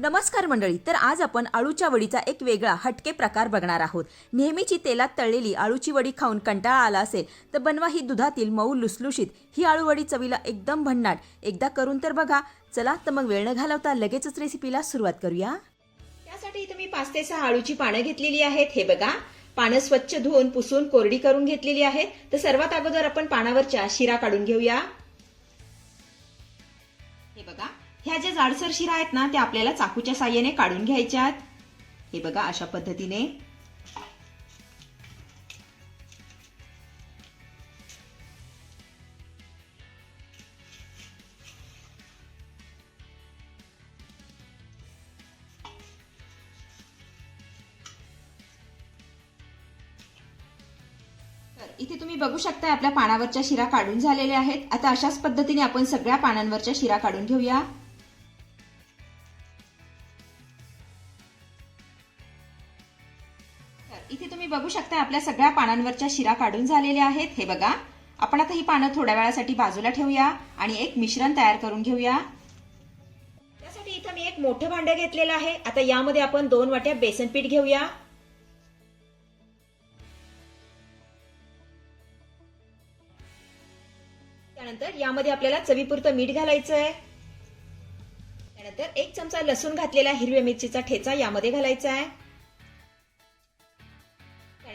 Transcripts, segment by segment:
नमस्कार मंडळी तर आज आपण आळूच्या वडीचा एक वेगळा हटके प्रकार बघणार आहोत. नेहमीची तेलात तळलेली आळूची वडी खाऊन कंटाळा आला असेल तर बनवा ही दुधातील मऊ लुसलुशीत. ही आळूवडी चवीला एकदम भन्नाट. एकदा करून तर बघा. चला तर मग वेळ न घालवता लगेचच रेसिपीला सुरुवात करूया. त्यासाठी इथं मी पाच ते सहा आळूची पानं घेतलेली आहेत. हे बघा. पानं स्वच्छ धुवून पुसून कोरडी करून घेतलेली आहेत. तर सर्वात अगोदर आपण पानावरच्या शिरा काढून घेऊया. हे बघा. ह्या ज्या जाडसर शिरा आहेत ना त्या आपल्याला चाकूच्या साह्याने काढून घ्यायच्यात हे बघा अशा पद्धतीने. तर इथे तुम्ही बघू शकता आपल्या पानावरच्या शिरा काढून झालेल्या आहेत. आता अशाच पद्धतीने आपण सगळ्या पानांवरच्या शिरा काढून घेऊया. इथे तुम्ही बघू शकता आपल्या सगळ्या पानांवरच्या शिरा काढून झालेल्या आहेत. हे बघा. आपण आता ही पानं थोड्या वेळासाठी बाजूला ठेवूया आणि एक मिश्रण तयार करून घेऊया. त्यासाठी इथं मी एक मोठं भांडं घेतलेलं आहे. आता यामध्ये आपण दोन वाट्या बेसन पीठ घेऊया. त्यानंतर यामध्ये आपल्याला चवीपुरतं मीठ घालायचं आहे त्यानंतर एक चमचा लसूण घातलेला हिरव्या मिरचीचा ठेचा यामध्ये घालायचा आहे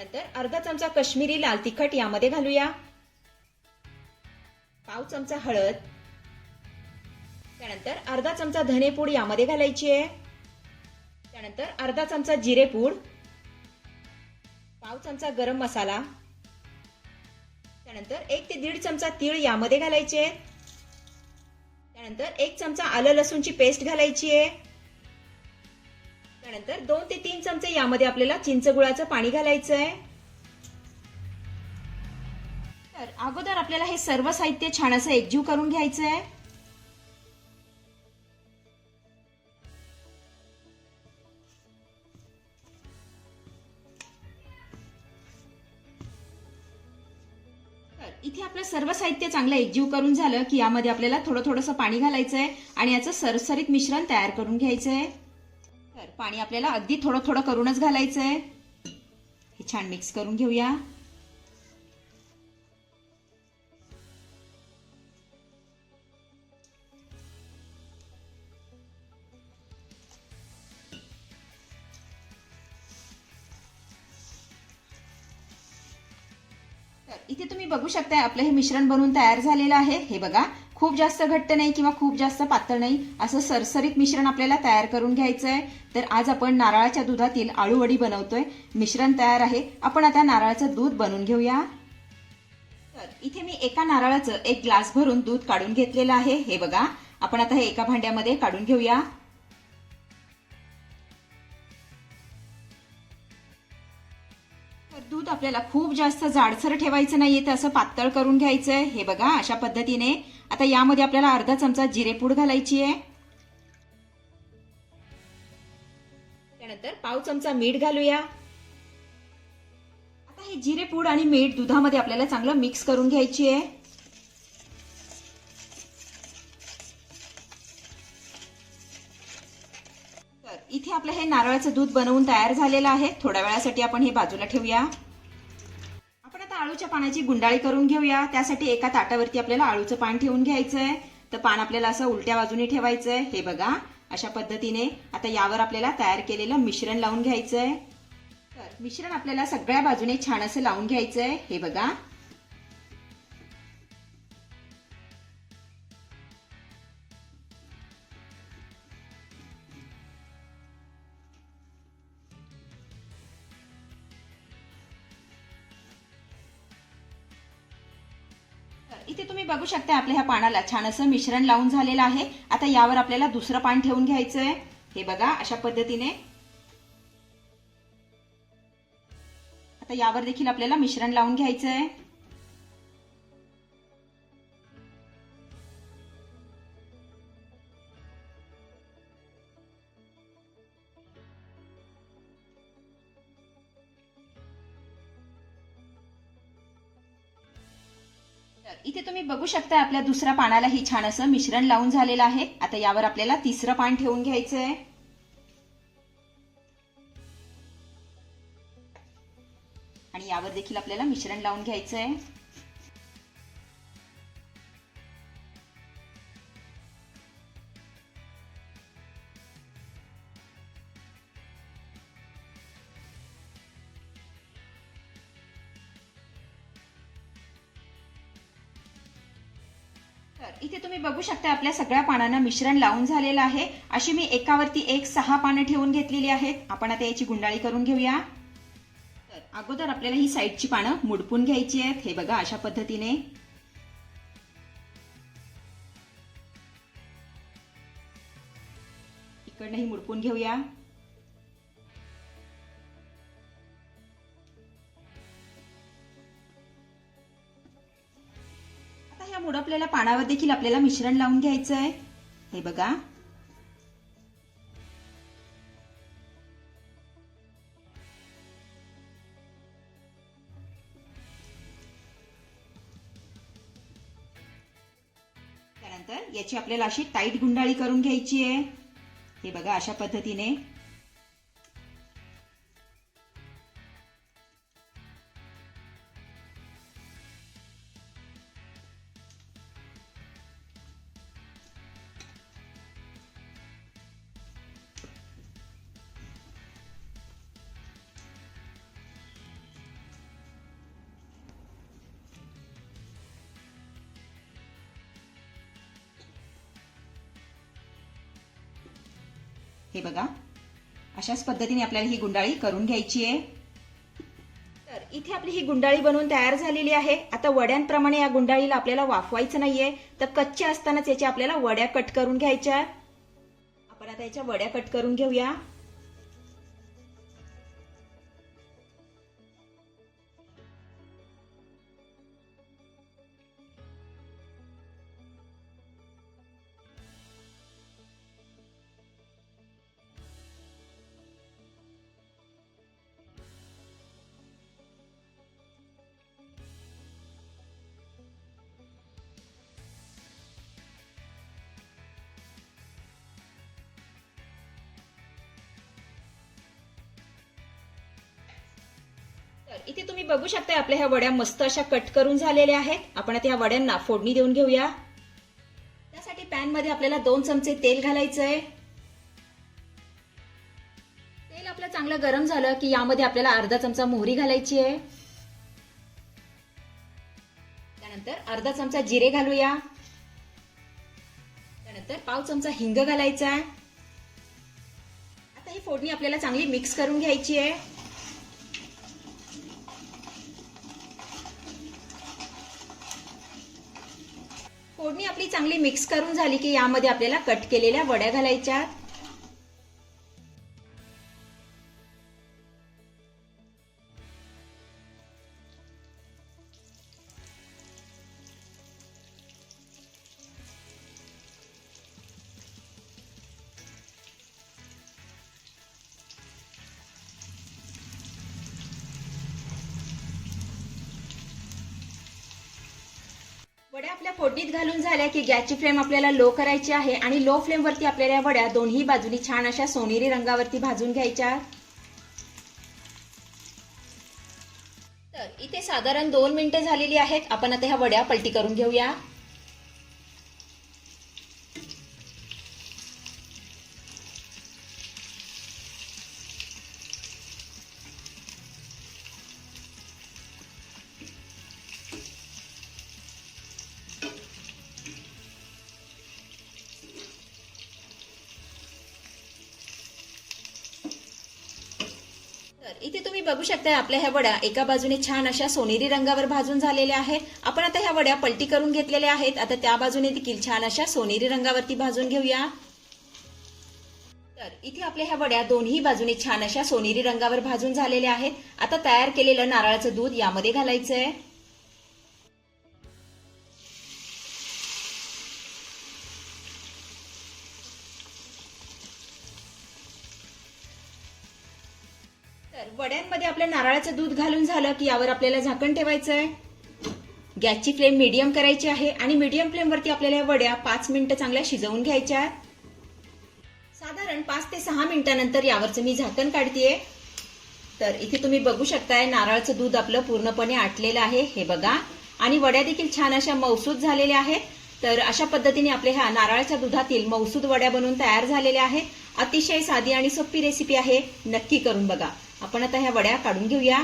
त्यानंतर अर्धा चमचा कश्मीरी लाल तिखट यामध्ये घालूया. पाव चमचा हळद. त्यानंतर अर्धा चमचा धनेपूड यामध्ये घालायची आहे. त्यानंतर अर्धा चमचा जिरेपूड पाव चमचा गरम मसाला. त्यानंतर एक ते दीड चमचा तीळ यामध्ये घालायचे त्यानंतर एक चमचा आलं लसूणची पेस्ट घालायची आहे. त्यानंतर दोन ते तीन चमचे यामध्ये आपल्याला चिंच गुळाचं पाणी घालायचं आहे तर अगोदर आपल्याला हे सर्व साहित्य छान असं एकजीव करून घ्यायचं आहे इथे आपलं सर्व साहित्य चांगलं एकजीव करून झालं की यामध्ये आपल्याला थोडं थोडंसं पाणी घालायचं आहे आणि याचं सरसरीत मिश्रण तयार करून घ्यायचं आहे पाणी आपल्याला अगदी थोडं थोडं करूनच घालायचं आहे हे छान मिक्स करून घेऊया. तर इथे तुम्ही बघू शकताय आपलं हे मिश्रण बनवून तयार झालेलं आहे. हे बघा. खूप जास्त घट्ट नाही किंवा खूप जास्त पातळ नाही असं सरसरीत मिश्रण आपल्याला तयार करून घ्यायचं आहे तर आज आपण नारळाच्या दुधातील आळूवडी बनवतोय. मिश्रण तयार आहे. आपण आता नारळाचं दूध बनवून घेऊया. तर इथे मी एका नारळाचं एक ग्लास भरून दूध काढून घेतलेलं आहे. हे बघा आपण आता हे एका भांड्यामध्ये काढून घेऊया. तर दूध आपल्याला खूप जास्त जाडसर ठेवायचं नाहीये तर असं पातळ करून घ्यायचंय. हे बघा अशा पद्धतीने आता यामध्ये आपल्याला अर्धा चमचा जिरेपूड घालायची आहे. त्यानंतर पाव चमचा मीठ घालूया. आता हे जिरेपूड आणि मीठ दुधामध्ये आपल्याला चांगलं मिक्स करून घ्यायची आहे. तर इथे आपलं हे नारळाचं दूध बनवून तयार झालेलं आहे. थोड्या वेळासाठी आपण हे बाजूला ठेवूया. आळूच्या पानाची गुंडाळी करून घेऊया. त्यासाठी एका ताटावरती आपल्याला आळूचं पान ठेवून घ्यायचंय. तर पान आपल्याला असं उलट्या बाजूने ठेवायचंय. हे बघा अशा पद्धतीने आता यावर आपल्याला तयार केलेलं मिश्रण लावून घ्यायचंय. तर मिश्रण आपल्याला सगळ्या बाजूने छान असं लावून घ्यायचंय. हे बघा इथे तुम्ही बघू शकता आपल्या ह्या पानाला. छान असं मिश्रण लावून झालेलं आहे. आता यावर आपल्याला दुसरं पान ठेवून घ्यायचं आहे हे बघा अशा पद्धतीने. आता यावर देखील आपल्याला मिश्रण लावून घ्यायचंय. आहे इथे तुम्ही बघू शकता आपल्या दुसऱ्या पानाला ही छान असं मिश्रण लावून झालेलं आहे. आता यावर आपल्याला तिसरं पान ठेवून घ्यायचं आहे आणि यावर देखील आपल्याला मिश्रण लावून घ्यायचं आहे इथे तुम्ही बघू शकता आपल्या सगळ्या पानांना मिश्रण लावून झालेलं आहे. अशी मी एकावरती एक सहा पानं ठेवून घेतलेली आहेत. आपण आता याची गुंडाळी करून घेऊया. तर अगोदर आपल्याला ही साईडची पानं मुडपून घ्यायची आहेत. हे बघा अशा पद्धतीने. इकडनंही मुडपून घेऊया. आपल्याला पानावर देखील आपल्याला मिश्रण लावून घ्यायचं आहे. हे बघा. त्यानंतर याची आपल्याला अशी टाईट गुंडाळी करून घ्यायची आहे. हे बघा अशा पद्धतीने. हे बघा. अशाच पद्धतीने आपल्याला ही गुंडाळी करून घ्यायची आहे. तर इथे आपली ही गुंडाळी बनवून तयार झालेली आहे. आता वड्यांप्रमाणे या गुंडाळीला आपल्याला वाफवायचं नाहीये. तर कच्च्या असतानाच याच्या आपल्याला वड्या कट करून घ्यायच्या आपण आता याच्या वड्या कट करून घेऊया. इथे तुम्ही बघू शकता आपल्या ह्या वड्या मस्त अशा कट करून झालेल्या आहेत. आपण आता ह्या वड्यांना फोडणी देऊन घेऊया. त्यासाठी पॅनमध्ये आपल्याला दोन चमचे तेल घालायचं आहे तेल आपलं चांगलं गरम झालं की यामध्ये आपल्याला अर्धा चमचा मोहरी घालायची आहे. त्यानंतर अर्धा चमचा जिरे घालूया. त्यानंतर पाव चमचा हिंग घालायचा आहे. आता ही फोडणी आपल्याला चांगली मिक्स करून घ्यायची आहे. फोडणी आपली चांगली मिक्स करून झाली की यामध्ये आपल्याला कट केलेल्या वड्या घालायच्या. वड्या आपल्या फोडणीत घालून झाल्या की गॅसची फ्लेम आपल्याला लो करायची आहे आणि लो फ्लेमवरती आपल्याला या वड्या दोन्ही बाजूनी छान अशा सोनेरी रंगावरती भाजून घ्यायच्या. तर इथे साधारण दोन मिनिटं झालेली आहेत. आपण आता ह्या वड्या पलटी करून घेऊया. इथे तुम्ही बघू शकता आपल्या ह्या वड्या एका बाजूने छान अशा सोनेरी रंगावर भाजून झालेल्या आहेत. आपण आता ह्या वड्या पलटी करून घेतलेल्या आहेत. आता त्या बाजूने देखील छान अशा सोनेरी रंगावरती भाजून घेऊया. तर इथे आपल्या ह्या वड्या दोन्ही बाजूने छान अशा सोनेरी रंगावर भाजून झालेल्या आहेत. आता तयार केलेलं नारळाचं दूध यामध्ये घालायचं आहे तर वड्यांमध्ये आपल्या नारळाचं दूध घालून झालं की यावर आपल्याला झाकण ठेवायचं आहे गॅसची फ्लेम मीडियम करायची आहे आणि मीडियम फ्लेमवरती आपल्याला या वड्या पाच मिनिटं चांगल्या शिजवून घ्यायच्या आहेत. साधारण पाच ते सहा मिनिटानंतर यावरचं मी झाकण काढतेय. तर इथे तुम्ही बघू शकताय नारळाचं दूध आपलं पूर्णपणे आटलेलं आहे हे बघा. आणि वड्या देखील छान अशा मौसूद झालेल्या आहेत. तर अशा पद्धतीने आपल्या ह्या नारळाच्या दुधातील मौसूद वड्या बनवून तयार झालेल्या आहेत. अतिशय साधी आणि सोपी रेसिपी आहे. नक्की करून बघा. आपण आता ह्या वड्या काढून घेऊया.